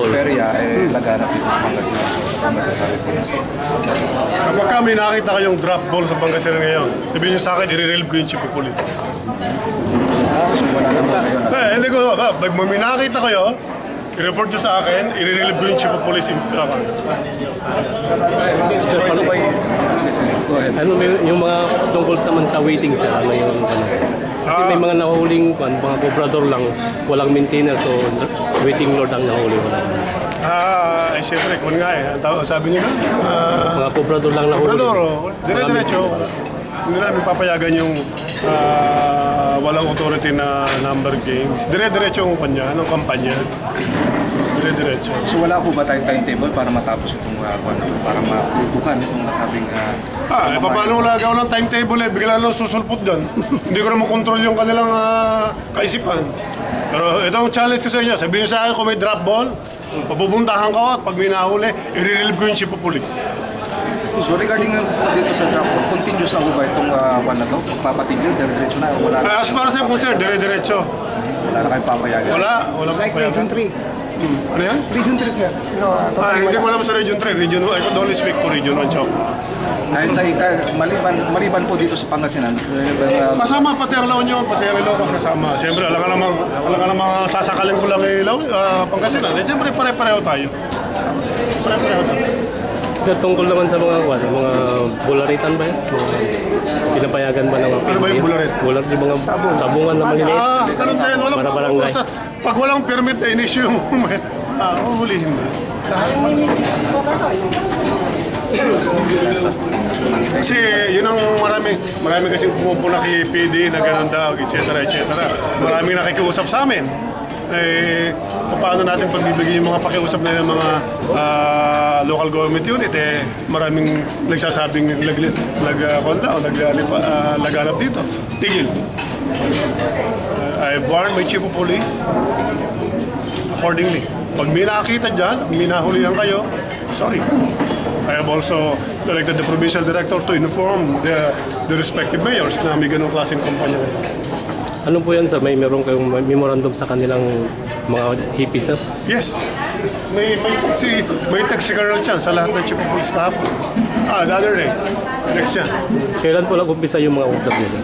ball. perya, eh, laganap dito sa Pangasinan. Ang masasabi ko na. Kapag ka may nakita kayong drop ball sa Pangasinan ngayon, sabihin nyo sa akin, i-relieve ko yung chief of police. So, wala naman. Eh, hindi ko, ba, pag may nakita kayo, i-report nyo sa akin, i-relieve ko yung chief of police. in- uh, So, ito ba yung... Ano yung mga tungkol sa man sa waiting sir, ano yung ano? Kasi may mga nahuhuling kwan, mga cobrador lang, walang maintenance, so waiting lord ang nahuli. Wala. Ah, eh, siyempre, kung nga eh, ang tawag- sabi niyo nga, ah, Mga cobrador lang nahuli. Obrador, oh, dire-diretso. Hindi namin papayagan yung ah, walang authority na number games. Dire-diretso ang kanya, ng kampanya. Dire-diretso. So, wala ko ba tayong timetable para matapos itong uh, ano, para mabubukan itong nasabing... Uh, Ah, eh, paano wala gaw ng timetable eh, bigla lang susulpot dyan. Hindi ko na makontrol yung kanilang ah, kaisipan. Pero ito ang challenge ko sa inyo. Sabihin sa akin kung may drop ball, papupuntahan ko at pag may nahuli, i-relieve ko yung chief of police. So, regarding uh, dito sa draft, continuous na ko ba itong uh, one na to? Magpapatigil, dire-diretso na, wala, Ah, as far as I'm concerned, dire-diretso. wala na kayong papayagan. Wala, wala Like Region 3. Ano yan? Region 3, sir. No, uh, Ah, hindi ko alam sa Region 3. Region 1, I could only speak for Region 1 Chok. Dahil sa ika, maliban, maliban po dito sa Pangasinan, uh, Kasama pati ang La Union, pati ang Ilocos kasama. Siyempre, alam ka namang, alam ka namang sasakalin ko lang ilaw, uh, Pangasinan. Eh, siyempre, pare-pareho tayo. Pare-pareho tayo. Sir, tungkol naman sa mga kwan, mga bularitan ba yan? Mga pinapayagan ba ng mga Ano ba yung bularit? Bular, yung mga sabungan na maliliit. Ah, ganun din. Para barangay. basta, pag walang permit na in-issue mo, ah, huhulihin mo. Lahat. Kasi yun ang marami, marami kasi pumupuna kay PD na ganun daw, etc. etc. Maraming nakikiusap sa amin. Eh, paano natin pagbibigyan yung mga pakiusap na yung mga ah, local government unit, eh, maraming nagsasabing lag, lag, uh, o naglalipa, ah, laganap dito. Tigil. Uh, I warned my chief of police accordingly. Pag may nakakita dyan, may nahulihan kayo, sorry. I have also directed the provincial director to inform the, the respective mayors na may ganong klaseng kumpanya. Ano po yan sir? May meron kayong memorandum sa kanilang mga hippies sir? Yes. May, may, si, may si Colonel Chan sa lahat ng chief of police kahapon. Ah, the other day. Next yan. Kailan po nag-umpisa yung mga order nila?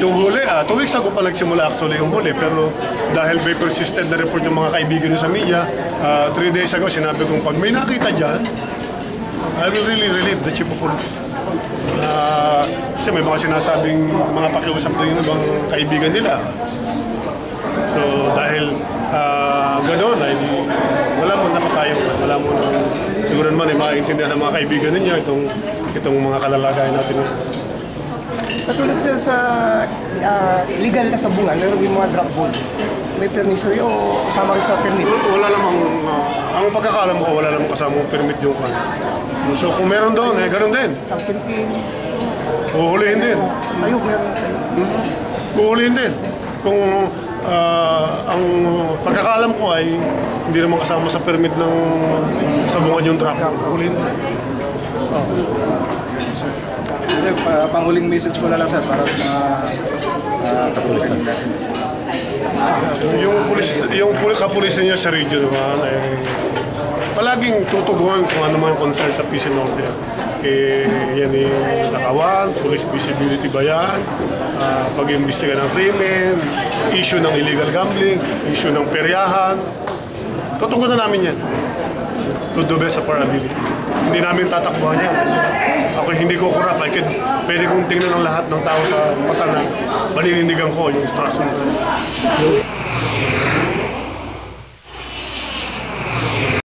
Yung huli, ah, two weeks ago pa nagsimula actually yung huli. Pero dahil may persistent na report yung mga kaibigan nyo sa media, ah, three days ago sinabi kong pag may nakita dyan, I will really relieve the chief of police. Ah, kasi may mga sinasabing mga pakiusap din yung ibang kaibigan nila. So dahil uh, gano'n, ay wala mo na tayo, wala mo na siguro naman ay maintindihan ng mga kaibigan ninyo itong itong mga kalalagayan natin. Katulad sir sa ah, legal na sabungan, meron yung mga drug ball. May permisory o kasama rin sa permit. Wala namang, uh, ang pagkakalam ko, wala namang kasama permit yung kan. So kung meron doon, eh ganoon din. Pintin, Uhulihin din. ayun, meron. Uhulihin din. Kung ah, ang pagkakalam ko ay hindi naman kasama sa permit ng sabungan yung truck. Uhulihin din. Sir, pa- panghuling message mo na lang sir para sa uh, kapulisan. Yung pulis, yung pulis, kapulisan niya sa region naman, eh, palaging tutuguan kung ano man yung concern sa peace and order. Kaya yan yung nakawan, police visibility ba yan, ah, pag-imbestiga ng krimen, issue ng illegal gambling, issue ng peryahan. Tutugunan namin yan. To the best of our ability. Hindi namin tatakbuhan yan. Ako hindi ko kurap. I can, pwede kong tingnan ng lahat ng tao sa mata na paninindigan ko yung instruction ko.